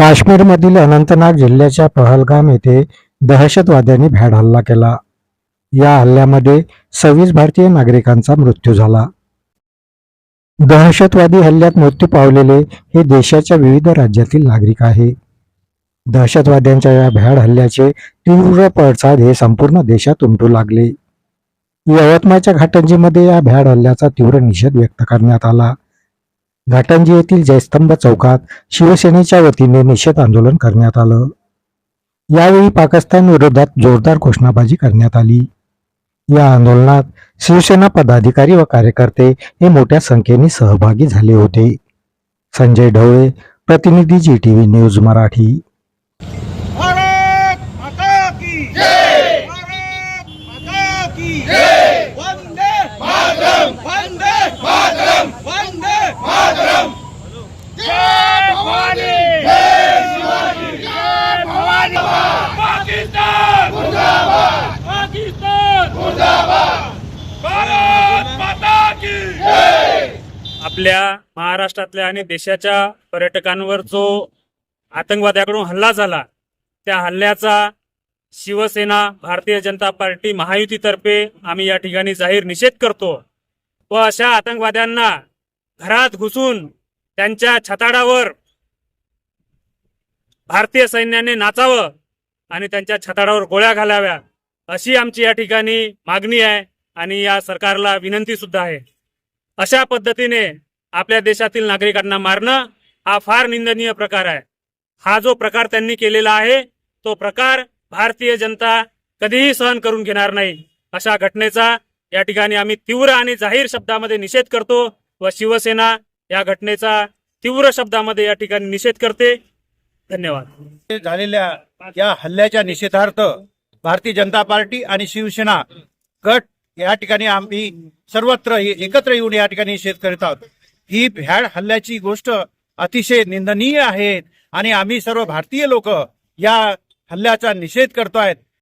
काश्मीरमधील अनंतनाग जिल्ह्याच्या पहलगाम येथे दहशतवाद्यांनी भ्याड हल्ला केला. या हल्ल्यामध्ये सव्वीस भारतीय नागरिकांचा मृत्यू झाला. दहशतवादी हल्ल्यात मृत्यू पावलेले हे देशाच्या विविध राज्यातील नागरिक आहे. दहशतवाद्यांच्या या भ्याड हल्ल्याचे तीव्र पडसाद हे संपूर्ण देशात उमटू लागले. यवतमाळच्या घाटंजीमध्ये या भ्याड हल्ल्याचा तीव्र निषेध व्यक्त करण्यात आला. घाटंजी येथील जयस्तंभ चौकात शिवसेनेच्या वतीने निषेध आंदोलन करण्यात आलं. यावेळी पाकिस्तान विरोधात जोरदार घोषणाबाजी करण्यात आली. या आंदोलनात शिवसेना पदाधिकारी व कार्यकर्ते हे मोठ्या संख्येने सहभागी झाले होते. संजय ढवळे प्रतिनिधी Zee TV news Marathi. Bharat Mata की जय! भारत माता की जय वंदे मातरम वंदे मातरम वंदे मातरम जय भवानी जय शिवाजी जय भवानी पाकिस्तान मुर्दाबाद पाकिस्तान मुर्दाबाद भारत माता की जय आपल्या महाराष्ट्रातल्या आणि देशाच्या पर्यटकांवर जो आतंकवाद्याकडून हल्ला झाला त्या हल्ल्याचा शिवसेना भारतीय जनता पार्टी महायुतीतर्फे आम्ही या ठिकाणी जाहीर निषेध करतो व अशा आतंकवाद्यांना घरात घुसून त्यांच्या छताडावर भारतीय सैन्याने नाचावं आणि त्यांच्या छताडावर गोळ्या घालाव्या अशी आमची या ठिकाणी मागणी आहे आणि या सरकारला विनंती सुद्धा आहे. अशा पद्धतीने आपल्या देशातील नागरिकांना मारणं हा फार निंदनीय प्रकार आहे. हा जो प्रकार त्यांनी केलेला आहे तो प्रकार भारतीय जनता कधीही सहन करून घेणार नाही. अशा घटनेचा या ठिकाणी आम्ही तीव्र आणि जाहीर शब्दामध्ये निषेध करतो व शिवसेना या घटनेचा तीव्र शब्दामध्ये या ठिकाणी निषेध करते. धन्यवाद. झालेल्या या हल्ल्याच्या निषेधार्थ भारतीय जनता पार्टी आणि शिवसेना गट या ठिकाणी आम्ही सर्वत्र एकत्र येऊन या ठिकाणी निषेध करीत आहोत. ही भ्याड हल्ल्याची गोष्ट अतिशय निंदनीय आहे आणि आम्ही सर्व भारतीय लोक या हल्ल्याचा निषेध करतो आहेत